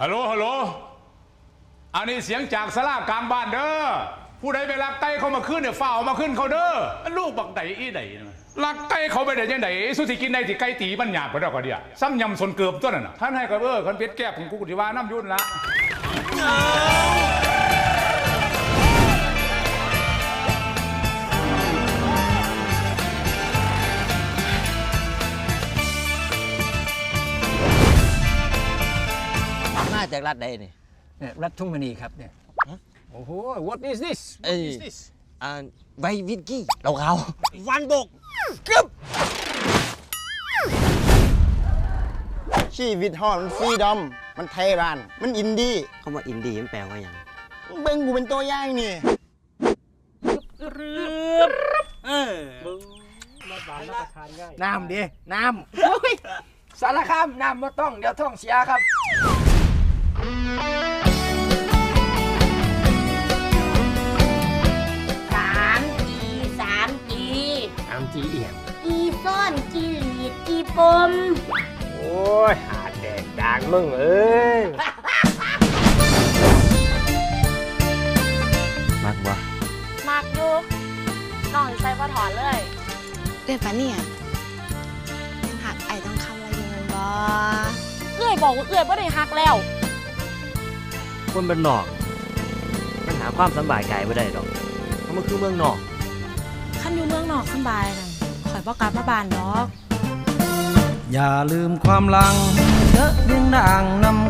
ฮัลโหลฮัลโหลอันนี้เสียงจากสลากลางบ้านเด้อผู้ใดไปลักไก่เขามาขึ้นเนี่ยฝ้าเอามาขึ้นเขาเด้อมันลูกบักไดอีไดนะลักไก่เขาไปได้ยังไงสุสิกินได้ที่ไก่ตีมันหยาบไปดอกกระเดียซ้ำยำสนเกือบตัวนั่นน่ะท่านให้กับเออคนเป็ดแก้ผมกูกุฏิว่าน้ำยุ่นละ จากรัฐใดนี่ เนี่ยรัฐทุ่งมณีครับเนี่ยโอ้โห what is this เอ้ย what is this อ่าไววิสกี้เราเขาวันบกชีวิตฮอดมันฟรีดอม มันไทยบ้าน มันอินดี้คำว่าอินดี้มันแปลว่าอย่างเบิ่งกูเป็นตัวอย่างนี่เออน้ำดิน้ำโอ้ยสารคามน้ำมาต้อง เดี๋ยวท้องเสียครับ สามจีสามจีน้ำจีเอียงอีซ่อนจีหลีดจีปม โอ้ยหาแดกด่างมึงเอ้ยมากบ่มากอยุกน้องใส่ว่าถอนเลยเอ้ยปะเนี่ยยังหักไอ้ต้องคำอะไรอยู่มันบ่เอื้อยบอกว่าเอื้อยบ่ได้ฮักแล้ว คนเป็นนอก มันหาความสำบายกายไม่ได้ดอกเพราะมันคือเมืองนอก ขั้นอยู่เมืองนอกสำบายนะข่อยบ่กลับมาบ้านดอก อย่าลืมความหลังเยอะเรียงด่างนำ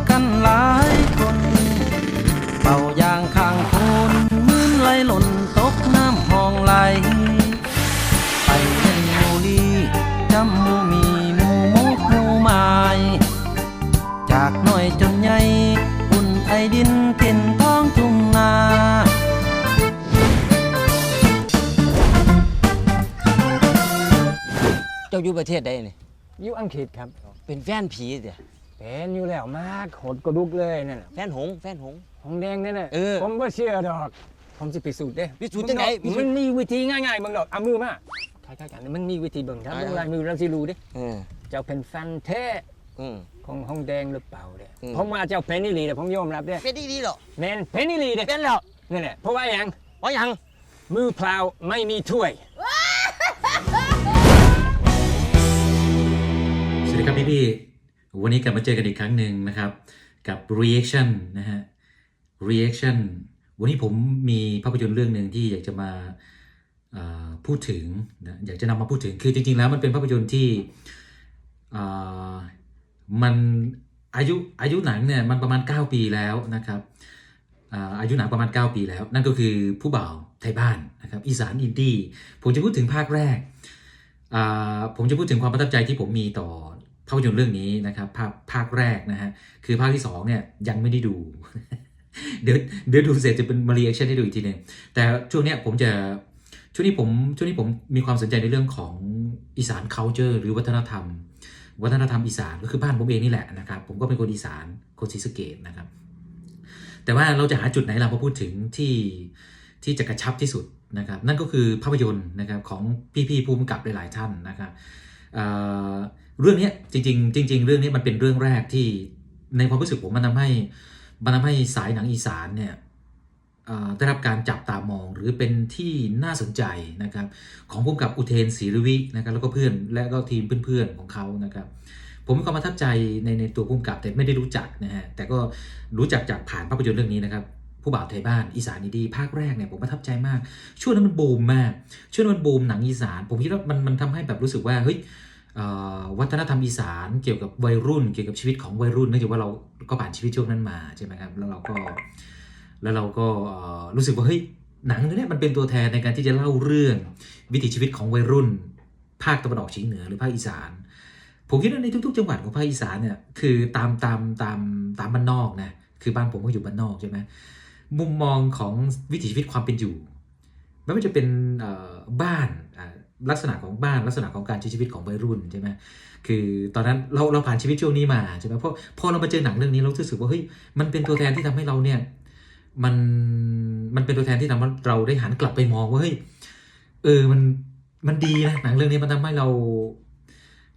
อยู่ประเทศใดนี่อยู่อังกฤษครับ เป็นแฟนผีเดียเป็นอยู่แล้วมากโหดกระดุกเลยนั่นน่ะแฟนหงส์แฟนหงส์ หงแดงนั่นน่ะเออผมว่าเชื่อดอก ผมจะพิสูจน์เด้พิสูจน์จังไหนพิสูจน์มันมีวิธีง่ายๆมึงดอกเอามือมาคล้ายๆกันมันมีวิธีเบิ่งครับอ่า เบิ่งลายมือเราสิรู้เด้เออเจ้าเป็นแฟนแท้อืม ของหงแดงหรือเปล่าเด้อืม ผมว่าเจ้าเป็นนี่ลีเด้ผมยอมรับเด้เป็นดีๆหรอแมนเป็นนี่ลีเด้เป็นแล้วนั่นแหละเพราะว่าอย่างว่าอย่างมือเปล่าไม่มีถ้วย ดีครับพี่พี่ๆวันนี้กลับมาเจอกันอีกครั้งหนึ่งนะครับ กับ reaction นะฮะ reaction วันนี้ผมมีภาพยนตร์เรื่องหนึ่งที่อยากจะมาพูดถึงนะอยากจะนำมาพูดถึงคือจริง ๆ แล้วมันเป็นภาพยนตร์ที่อ่อมันอายุอายุหนังเนี่ยมันประมาณ 9 ปีแล้วนะครับอ่าอายุหนังประมาณ 9 ปีแล้ว นั่นก็คือผู้บ่าวไทยบ้านนะครับอีสานอินดี้ผมจะพูดถึงภาคแรกอ่าผมจะพูดถึงความประทับใจที่ผมมีต่อ ภาพยนตร์เรื่องนี้นะครับภาคภาคแรกนะฮะคือภาคที่สองเนี่ยยังไม่ได้ดู เดี๋ยวเดี๋ยวดูเสร็จจะเป็นมารีแอคชั่นให้ดูอีกทีหนึงแต่ช่วงเนี้ยผมจะช่วงนี้ผมช่วงนี้ผมมีความสนใจในเรื่องของอีสาน culture หรือวัฒนธรรม วัฒนธรรมอีสานก็คือบ้านผมเองนี่แหละนะครับ ผมก็เป็นคนอีสานคนศรีสะเกดนะครับ แต่ว่าเราจะหาจุดไหนเรามาพูดถึงที่ที่จะกระชับที่สุดนะครับ นั่นก็คือภาพยนตร์นะครับของพี่ๆผู้กำกับหลายๆท่านนะครับเรื่องนี้จริงๆจริง ๆ เรื่องนี้มันเป็นเรื่องแรกที่ในความรู้สึกผมมันทำให้มันทำให้สายหนังอีสานเนี่ยได้รับการจับตามองหรือเป็นที่น่าสนใจนะครับของผู้กำกับอุเทนศรีรวินะครับแล้วก็เพื่อนและก็ทีมเพื่อนๆของเขานะครับผมมีความประทับใจในในตัวผู้กำกับแต่ไม่ได้รู้จักนะฮะแต่ก็รู้จักจากผ่านภาพยนตร์เรื่องนี้นะครับผู้บ่าวไทยบ้านอีสานดีภาคแรกเนี่ยผมประทับใจมาก ช่วงนั้นมันบูมมากช่วงนั้นมันบูมหนังอีสาน ผมคิดว่ามันมันทำให้แบบรู้สึกว่าเฮ้ย วัฒนธรรมอีสานเกี่ยวกับวัยรุ่น เกี่ยวกับชีวิตของวัยรุ่นเนื่องจากว่าเราก็ผ่านชีวิตช่วงนั้นมาใช่ไหมครับแล้วเราก็แล้วเราก็รู้สึกว่าเฮ้ยหนังเนี้ยมันเป็นตัวแทนในการที่จะเล่าเรื่องวิถีชีวิตของวัยรุ่น ภาคตะวันออกเฉียงเหนือหรือภาคอีสาน ผมคิดว่าในทุก ๆ จังหวัดของภาคอีสานเนี่ยคือตามตามตามตามบ้านนอกนะคือบ้านผมก็อยู่บ้านนอกใช่ไหมมุมมองของวิถีชีวิตความเป็นอยู่ไม่ว่าจะเป็นบ้าน ลักษณะของบ้านลักษณะของการใช้ชีวิตของวัยรุ่นใช่ไหมคือตอนนั้นเราเราผ่านชีวิตช่วงนี้มาใช่ไหมเพราะพอเรามาเจอหนังเรื่องนี้เรารู้สึกว่าเฮ้ยมันเป็นตัวแทนที่ทำให้เราเนี่ยมันมันเป็นตัวแทนที่ทำให้เราได้หันกลับไปมองว่าเฮ้ยเออมันมันดีนะหนังเรื่องนี้มันทำให้เรา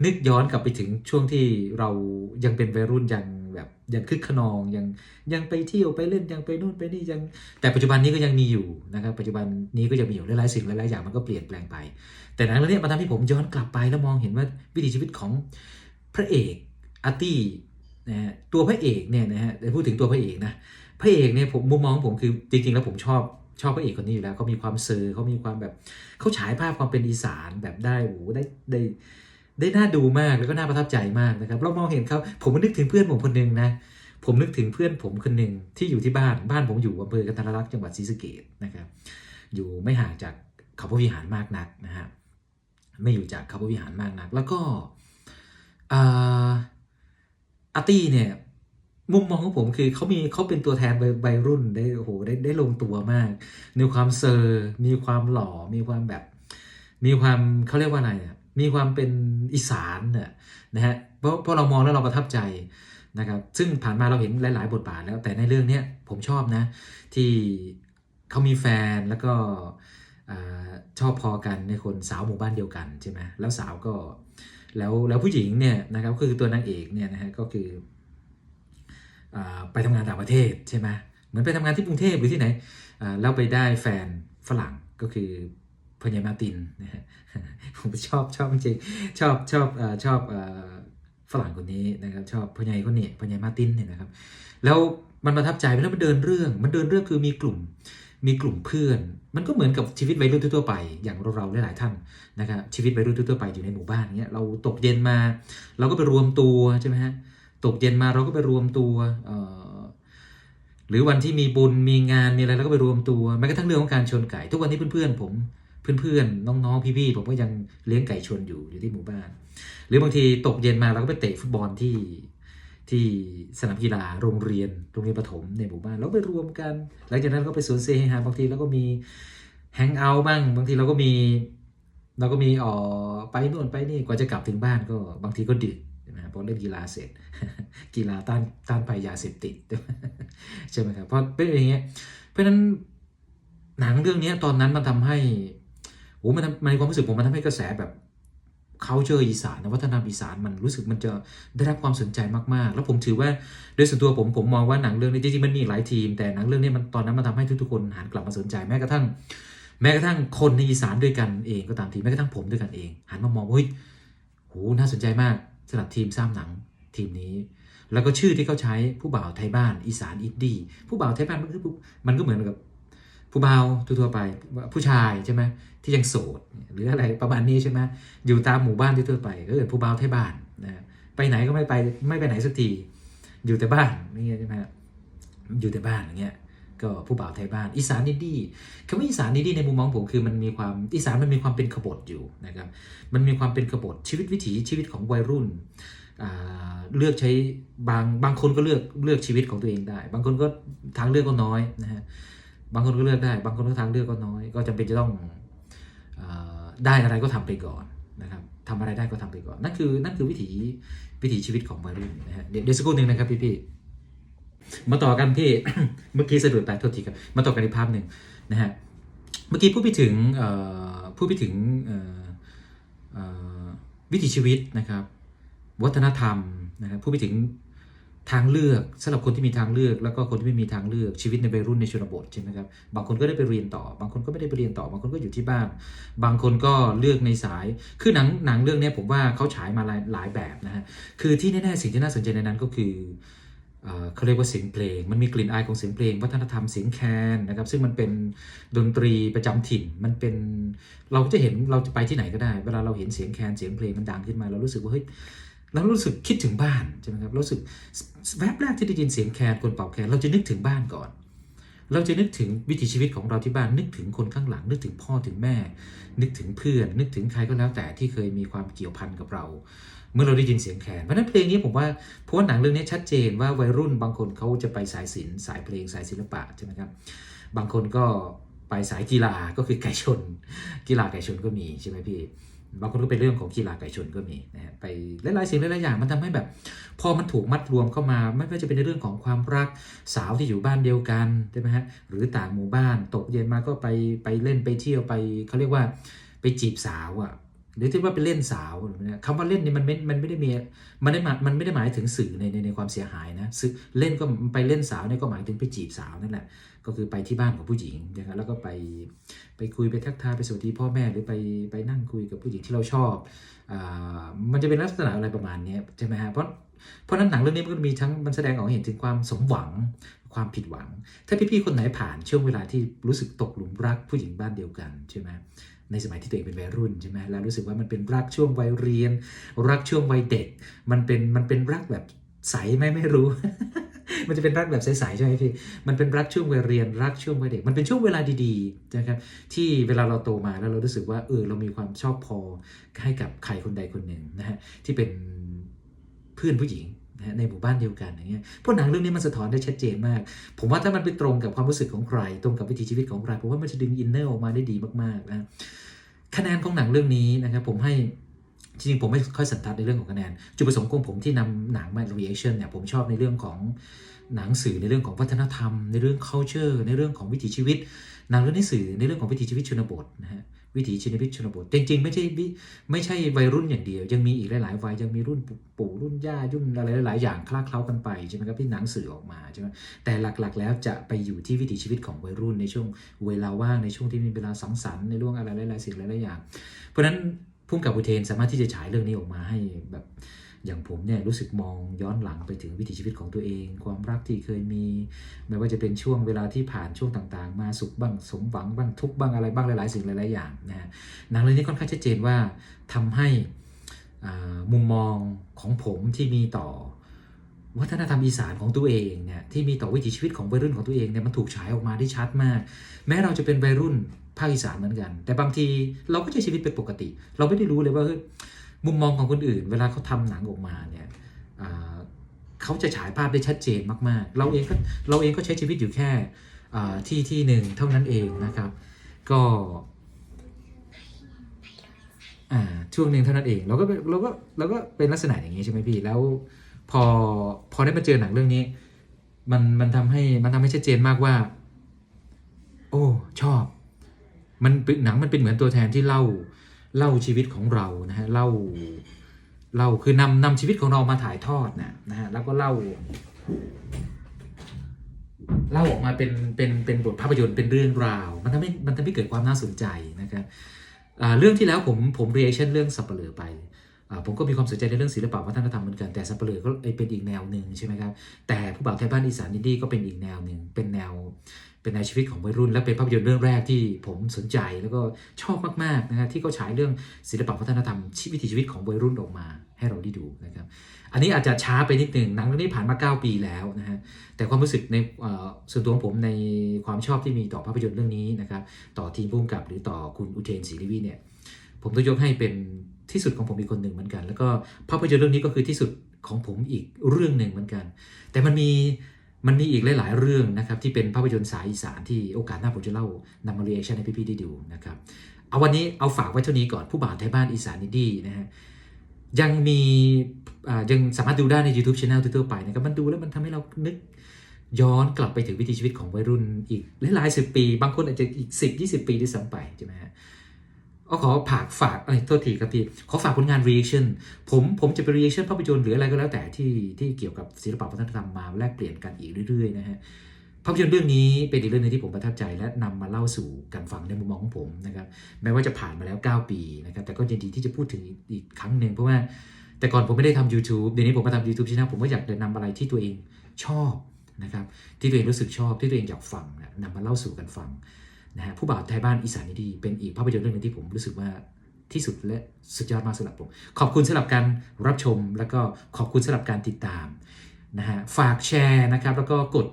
นึกย้อนกลับไปถึงช่วงที่เรายังเป็นวัยรุ่นยัง ยังคึกขนองยังยังไปเที่ยวไปเล่นยังไปนู่นไปนี่ยังแต่ปัจจุบันนี้ก็ยังมีอยู่นะครับปัจจุบันนี้ก็ยังมีอยู่หลายๆสิ่งหลายๆอย่างมันก็เปลี่ยนแปลงไป แต่หนังเรื่องนี้มันทำให้ผมย้อนกลับไปแล้วมองเห็นว่าวิถีชีวิตของพระเอกอาร์ตี้นะฮะตัวพระเอกเนี่ยนะฮะแต่พูดถึงตัวพระเอกนะพระเอกเนี่ยผมมุมมองผมคือจริง ๆ แล้วผมชอบชอบพระเอกคนนี้อยู่แล้วเขามีความเซอร์เขามีความแบบเขาฉายภาพความเป็นอีสานแบบได้โอ้โหได้ได้ ได้น่าดูมากแล้วก็น่าประทับใจมากนะครับ เรามองเห็นเขาผมนึกถึงเพื่อนผมคนหนึ่งนะ ผมนึกถึงเพื่อนผมคนหนึ่งที่อยู่ที่บ้านบ้านผมอยู่อำเภอกันทรลักษณ์จังหวัดศรีสะเกษนะครับ อยู่ไม่ห่างจากเขาพระวิหารมากนักนะฮะไม่อยู่จากเขาพระวิหารมากนัก แล้วก็อาร์ตี้เนี่ยมุมมองของผมคือเขามีเขาเป็นตัวแทนวัยวัยรุ่นได้โอ้โหได้ได้ลงตัวมาก มีความเซอร์ มีความหล่อมีความแบบ มีความเขาเรียกว่าอะไรอะ มีความเป็นอีสานเนี่ยนะฮะเพราะเพราะเรามองแล้วเราประทับใจนะครับซึ่งผ่านมาเราเห็นหลาย ๆ บทบาทแล้วแต่ในเรื่องนี้ผมชอบนะ ที่เขามีแฟนแล้วก็อชอบพอกันในคนสาวหมู่บ้านเดียวกันใช่ไหมแล้วสาวก็แล้วแล้วผู้หญิงเนี่ยนะครับก็คือตัวนางเอกเนี่ยนะฮะก็คืออไปทำงานต่างประเทศใช่ไหมเหมือนไปทำงานที่กรุงเทพหรือที่ไหนแล้วไปได้แฟนฝรั่งก็คือ พญามาตินนะฮะผมชอบชอบจริงชอบชอบอาชอบอาฝรั่งคนนี้นะครับชอบพญายคนนี้พญามาตินเนี่ยนะครับ แล้วมันประทับใจแล้วมันเดินเรื่อง มันเดินเรื่องคือมีกลุ่มมีกลุ่มเพื่อน มันก็เหมือนกับชีวิตวัยรุ่นทั่วไป อย่างเราเราหลาย ๆ ท่านนะครับชีวิตวัยรุ่นทั่วไปอยู่ในหมู่บ้านเงี้ยเราตกเย็นมา เราก็ไปรวมตัวใช่ไหมฮะตกเย็นมาเราก็ไปรวมตัวเอ่อหรือวันที่มีบุญมีงานมีอะไรเราก็ไปรวมตัวแม้กระทั่งเรื่องของการชนไก่ ทุกวันนี้เพื่อน ๆ ผม เพื่อนๆน้องๆพี่ๆผมก็ยังเลี้ยงไก่ชนอยู่อยู่ที่หมู่บ้าน หรือบางทีตกเย็นมาเราก็ไปเตะฟุตบอลที่ที่สนามกีฬาโรงเรียนโรงเรียนประถมในหมู่บ้านเราไปรวมกัน หลังจากนั้นก็ไปสวนเซฮาบางทีเราก็มีแฮงเอาท์บ้างบางทีเราก็มีเราก็มีอ๋อไปนู่นไปนี่กว่าจะกลับถึงบ้านก็บางทีก็ดึกใช่ไหมครับเพราะเล่นกีฬาเสร็จ กีฬาต้านต้านภัยาเสพติดใช่ไหมครับเพราะเป็นอย่างเงี้ยเพราะฉะนั้นหนังเรื่องนี้ตอนนั้นมันทำให้ โอ้มันมันในความรู้สึกผมมันทำให้กระแสแบบเขาเจออีสานนะวัฒนธรรมอีสานมันรู้สึกมันจะได้รับความสนใจมากๆ แล้วผมถือว่าโดยส่วนตัวผมผมมองว่าหนังเรื่องนี้จริงๆมันมีหลายทีม แต่หนังเรื่องนี้มันตอนนั้นมันทำให้ทุกๆคนหันกลับมาสนใจแม้กระทั่ง แม้กระทั่งคนในอีสานด้วยกันเองก็ตามทีแม้กระทั่งผมด้วยกันเอง หันมามองเฮ้ยโหน่าสนใจมากสำหรับทีมสร้างหนังทีมนี้ แล้วก็ชื่อที่เขาใช้ผู้บ่าวไทยบ้านอีสานอินดี้ผู้บ่าวไทยบ้านมันก็มันก็เหมือนกับผู้บ่าวทั่วๆไปผู้ชายใช่ไหม ที่ยังโสดหรืออะไรประมาณนี้ใช่ไหมอยู่ตามหมู่บ้านทั่วไปก็เกิดผู้บ่าวไทยบ้านนะไปไหนก็ไม่ไปไม่ไปไหนสักทีอยู่แต่บ้านนี่ใช่ไหมอยู่แต่บ้านอย่างเงี้ยก็ผู้บ่าวไทยบ้านอีสานอิดี้คำว่าอีสานอิดี้ในมุมมองผมคือมันมีความอีสานมันมีความเป็นขบถอยู่นะครับมันมีความเป็นขบถชีวิตวิถีชีวิตของวัยรุ่นเลือกใช้บางบางคนก็เลือกเลือกชีวิตของตัวเองได้ บางคนก็ทางเลือกก็น้อยนะฮะบางคนก็เลือกได้ บางคนก็ทางเลือกก็น้อย ก็จำเป็นจะต้อง ได้อะไรก็ทำไปก่อนนะครับทำอะไรได้ก็ทำไปก่อน นั่นคือนั่นคือวิถีวิถีชีวิตของวัยรุ่นนะฮะเดี๋ยวสักครู่หนึ่งนะครับพี่พี่มาต่อกันพี่เมื่อกี้สะดุดไปโทษทีครับมาต่อกันอีกภาพหนึ่งนะฮะเมื่อกี้พูดไปถึงพูดไปถึงวิถีชีวิตนะครับ วัฒนธรรมนะครับพูดไปถึง ทางเลือกสำหรับคนที่มีทางเลือกแล้วก็คนที่ไม่มีทางเลือกชีวิตในวัยรุ่นในชนบทใช่ไหมครับบางคนก็ได้ไปเรียนต่อ บางคนก็ไม่ได้ไปเรียนต่อบางคนก็อยู่ที่บ้านบางคนก็เลือกในสายคือหนังหนังเรื่องนี้ผมว่าเขาฉายมาหลายหลายแบบนะฮะคือที่แน่ๆสิ่งที่น่าสนใจในนั้นก็คือเขาเรียกว่าเสียงเพลง มันมีกลิ่นอายของเสียงเพลง วัฒนธรรมเสียงแคนนะครับ ซึ่งมันเป็นดนตรีประจำถิ่น มันเป็น เราจะเห็น เราจะไปที่ไหนก็ได้ เวลาเราเห็นเสียงแคน เสียงเพลงมันดังขึ้นมา เรารู้สึกว่าเฮ้ย เรารู้สึกคิดถึงบ้านใช่ไหมครับรู้สึกแวบแรกที่ได้ยินเสียงแคนคนเป่าแคนเราจะนึกถึงบ้านก่อน เราจะนึกถึงวิถีชีวิตของเราที่บ้านนึกถึงคนข้างหลัง นึกถึงพ่อถึงแม่ นึกถึงเพื่อน นึกถึงใครก็แล้วแต่ที่เคยมีความเกี่ยวพันกับเรา เมื่อเราได้ยินเสียงแคนเพราะฉะนั้นเพลงนี้ผมว่าเพราะว่าหนังเรื่องนี้ชัดเจนว่าวัยรุ่นบางคนเขาจะไปสายศิลป์สายเพลงสายศิลปะใช่ไหมครับบางคนก็ไปสายกีฬาก็คือไก่ชน กีฬาไก่ชนก็มีใช่ไหมพี่ บางคนก็เป็นเรื่องของกีฬาไก่ชนก็มีนะฮะไปหลายๆสิ่งหลายๆอย่างมันทำให้แบบ พอมันถูกมัดรวมเข้ามา ไม่ว่าจะเป็นในเรื่องของความรักสาวที่อยู่บ้านเดียวกันใช่ไหมฮะหรือต่างหมู่บ้านตกเย็นมาก็ไปไปเล่นไปเที่ยวไปเขาเรียกว่าไปจีบสาวอะ่ะ หรือที่ว่าไปเล่นสาวคำว่าเล่นนี่มันไม่มันไม่ได้มีมันได้มามันไม่ได้หมายถึงสื่อในในในความเสียหายนะเล่นก็ไปเล่นสาวเนี่ยก็หมายถึงไปจีบสาวนั่นแหละก็คือไปที่บ้านของผู้หญิงนะครับแล้วก็ไปไปคุยไปทักทายไปสวัสดีพ่อแม่หรือไปไปนั่งคุยกับผู้หญิงที่เราชอบอ่ามันจะเป็นลักษณะอะไรประมาณนี้ใช่ไหมฮะเพราะเพราะนั้นหนังเรื่องนี้มันก็มีทั้งมันแสดงออกเห็นถึงความสมหวังความผิดหวัง ถ้าพี่ๆคนไหนผ่านช่วงเวลาที่รู้สึกตกหลุมรักผู้หญิงบ้านเดียวกันใช่ไหม ในสมัยที่ตัวเองเป็นวัยรุ่นใช่ไหมแล้วรู้สึกว่ามันเป็นรักช่วงวัยเรียน รักช่วงวัยเด็ก มันเป็นมันเป็นรักแบบใสไหมไม่รู้ มันจะเป็นรักแบบใสๆใช่ไหมพี่ มันเป็นรักช่วงวัยเรียน รักช่วงวัยเด็ก มันเป็นช่วงเวลาดีๆนะครับที่เวลาเราโตมาแล้วเรารู้สึกว่าเออเรามีความชอบพอให้กับใครคนใดคนหนึ่งนะฮะที่เป็นเพื่อนผู้หญิง นะในหมู่บ้านเดียวกันอย่างเงี้ยพวกหนังเรื่องนี้มันสะท้อนได้ชัดเจนมาก ผมว่าถ้ามันไปตรงกับความรู้สึกของใคร ตรงกับวิถีชีวิตของใครผมว่ามันจะดึงอินเนอร์ออกมาได้ดีมากๆนะคะแนนของหนังเรื่องนี้นะครับผมให้จริงๆผมไม่ค่อยสันทัดในเรื่องของคะแนน จุดประสงค์ของผมที่นำหนังมา reaction เนี่ยผมชอบในเรื่องของหนังสื่อในเรื่องของวัฒนธรรม ในเรื่อง culture ในเรื่องของวิถีชีวิต หนังเรื่องนี้สื่อในเรื่องของวิถีชีวิตชนบทนะฮะ วิถีชีวิตชนบทจริงๆ ไม่ใช่ไม่ใช่วัยรุ่นอย่างเดียว ยังมีอีกหลายๆวัยยังมีรุ่นปู่รุ่นย่ายุ่นอะไรหลายๆอย่างคลาเคล้ากันไปใช่ไหมครับที่หนังสือออกมาใช่ไหมแต่หลักๆ แล้วจะไปอยู่ที่วิถีชีวิตของวัยรุ่นในช่วงเวลาว่างในช่วงที่มีเวลาสังสรรค์ในเรื่องอะไรหลายๆสิ่งหลายๆอย่าง เพราะฉะนั้นพุ่มกับอุเทนสามารถที่จะฉายเรื่องนี้ออกมาให้แบบ อย่างผมเนี่ยรู้สึกมองย้อนหลังไปถึงวิถีชีวิตของตัวเอง ความรักที่เคยมี ไม่ว่าจะเป็นช่วงเวลาที่ผ่านช่วงต่างๆ มาสุขบ้างสมหวังบ้างทุกบ้างอะไรบ้างหลายๆ สิ่งหลายๆอย่างนะฮะหนังเรื่องนี้ค่อนข้างชัดเจนว่าทำให้มุมมองของผมที่มีต่อวัฒนธรรมอีสานของตัวเองเนี่ยที่มีต่อวิถีชีวิตของวัยรุ่นของตัวเองเนี่ยมันถูกฉายออกมาได้ชัดมาก แม้เราจะเป็นวัยรุ่นภาคอีสานเหมือนกัน แต่บางทีเราก็ใช้ชีวิตเป็นปกติ เราไม่ได้รู้เลยว่า มุมมองของคนอื่น เวลาเขาทำหนังออกมาเนี่ยเขาจะฉายภาพได้ชัดเจนมากๆ เราเองก็เราเองก็ใช้ชีวิตอยู่แค่ที่ที่หนึ่งเท่านั้นเองนะครับ ก็ช่วงหนึ่งเท่านั้นเองเราก็เราก็เราก็เป็นลักษณะอย่างนี้ใช่ไหมพี่แล้วพอพอได้มาเจอหนังเรื่องนี้ มันมันทำให้มันทำให้ชัดเจนมากว่า โอ้ชอบ มันเป็นหนังมันเป็นเหมือนตัวแทนที่เล่า เล่าชีวิตของเรานะฮะเล่าเล่าคือนำนำชีวิตของเรามาถ่ายทอดนะนะฮะแล้วก็เล่า เล่าออกมาเป็นเป็นเป็นบทภาพยนตร์เป็นเรื่องราว มันทำให้มันทำให้เกิดความน่าสนใจนะครับอ่าเรื่องที่แล้วผมผมเรียกชั่นเรื่องสับเปลือไป ผมก็มีความสนใจในเรื่องศิลปะวัฒนธรรมเหมือนกันแต่สับเปลือก็เป็นอีกแนวหนึ่งใช่ไหมครับแต่ผู้บ่าวไทยบ้านอีสานอินดี้ก็เป็นอีกแนวหนึ่งเป็นแนวเป็นในวชีวิตของวัยรุ่น และเป็นภาพยนตร์เรื่องแรกที่ผมสนใจแล้วก็ชอบมากๆนะฮะที่เขาฉายเรื่องศิลปะวัฒนธรรมชีวิตวิถีชีวิตของวัยรุ่นออกมา ให้เราได้ดูนะครับอันนี้อาจจะช้าไปนิดหนึ่งหนังเรื่องนี้ผ่านมา 9 ปีแล้วนะฮะแต่ความรู้สึกในส่วนตัวของผมในความชอบที่มีต่อภาพยนตร์เรื่องนี้นะครับต่อทีมผู้กำกับหรือต่อคุณอุเทนศรีริวิเนี่ยผมต้องยกให้เป็น ที่สุดของผมอีกคนหนึ่งเหมือนกัน แล้วก็ภาพยนตร์เรื่องนี้ก็คือที่สุดของผมอีกเรื่องหนึ่งเหมือนกัน แต่มันมีมันมีอีกหลาย ๆ เรื่องนะครับที่เป็นภาพยนตร์สายอีสานที่โอกาสหน้าผมจะเล่านำมาเรียกชันให้พี่ๆได้ดูนะครับเอาวันนี้เอาฝากไว้เท่านี้ก่อนผู้บ่าวไทยบ้านอีสานนิดีนะฮะยังมียังสามารถดูได้ใน YouTube Channel ทั่วๆไปนะครับมันดูแล้วมันทำให้เรานึกย้อนกลับไปถึงวิถีชีวิตของวัยรุ่นอีกหลายๆสิบปี บางคนอาจจะอีก 10 20 ปีด้วยซ้ำไปใช่ไหมฮะ ก็ขอฝากฝากเอ้ยโทษทีครับพี่ ขอฝากผลงาน reaction ผมผมจะไป reaction ภาพยนตร์หรืออะไรก็แล้วแต่ที่ที่เกี่ยวกับศิลปะวัฒนธรรมมาแลกเปลี่ยนกันอีกเรื่อยๆนะฮะภาพยนตร์เรื่องนี้เป็นอีกเรื่องหนึงที่ผมประทับใจและนำมาเล่าสู่กันฟังในมุมมองของผมนะครับแม้ว่าจะผ่านมาแล้ว 9 ปีนะครับแต่ก็ยินดีที่จะพูดถึงอีกครั้งหนึ่งเพราะว่าแต่ก่อนผมไม่ได้ทำ YouTube เดี๋ยวนี้ผมมาทำ YouTube Channel ผมก็อยากจะนำอะไรที่ตัวเองชอบนะครับที่ตัวเองรู้สึกชอบที่ตัวเองอยากฟังนะนำมาเล่าสู่กันฟัง นะฮะผู้บ่าวไทยบ้านอีสานนี่ดีเป็นอีกภาพยนตร์เรื่องหนึงที่ผมรู้สึกว่าที่สุดและสุดยอดมากสำหรับผม ขอบคุณสำหรับการรับชม แล้วก็ขอบคุณสำหรับการติดตามนะฮะฝากแชร์นะครับแล้วก็กด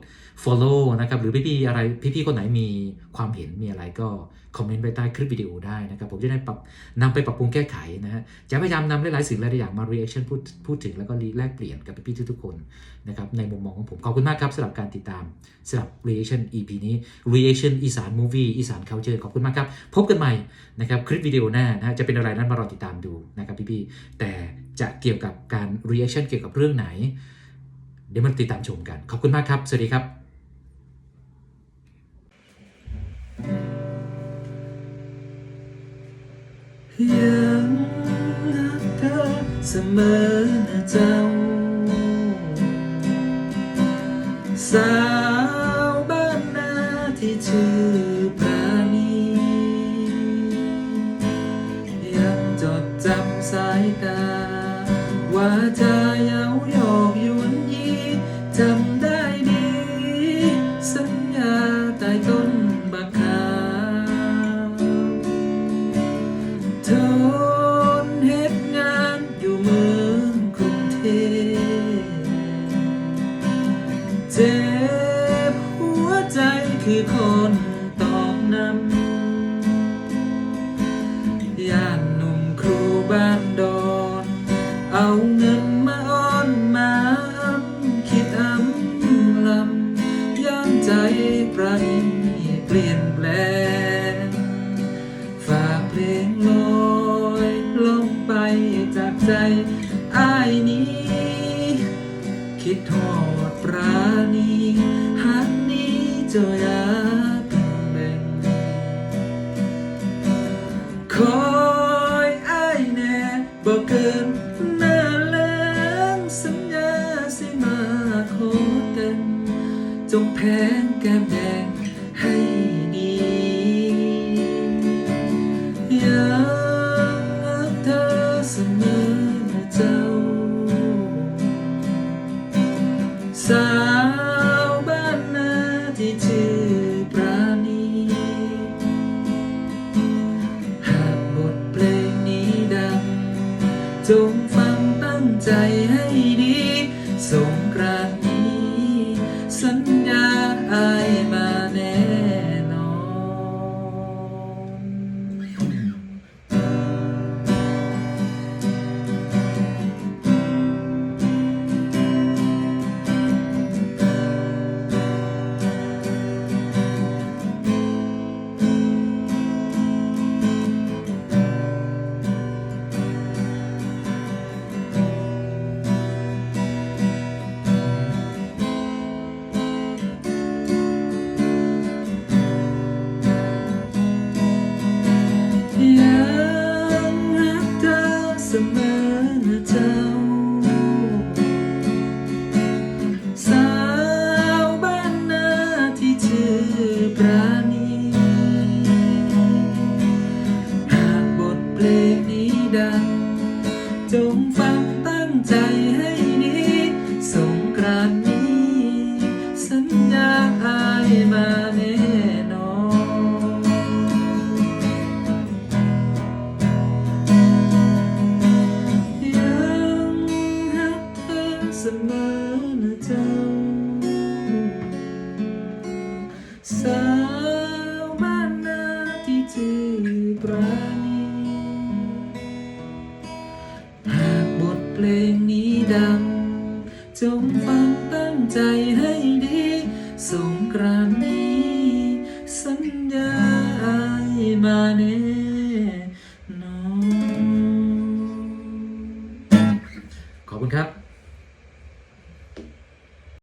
follow นะครับหรือพี่ๆอะไรพี่ๆคนไหนมีความเห็นมีอะไรก็คอมเมนต์ไว้ใต้คลิปวิดีโอได้นะครับผมจะได้ปรับนำไปปรับปรุงแก้ไขนะฮะจะพยายามนำหลายๆสิ่งหลายอย่างมา reaction พูดพูดถึงแล้วก็แลกเปลี่ยนกับพี่ๆทุกๆคนนะครับในมุมมองของผมขอบคุณมากครับสำหรับการติดตามสำหรับ reaction EP นี้ reaction อีสาน movie อีสาน culture ขอบคุณมากครับพบกันใหม่นะครับคลิปวิดีโอหน้านะจะเป็นอะไรนั้นมารอติดตามดูนะครับพี่ๆแต่จะเกี่ยวกับการ reaction เกี่ยวกับเรื่องไหนเดี๋ยวมาติดตามชมกัน ขอบคุณมากครับ สวัสดีครับ ยังรักเธอเสมอนะเจ้า จงแพงแก้มแด sundown.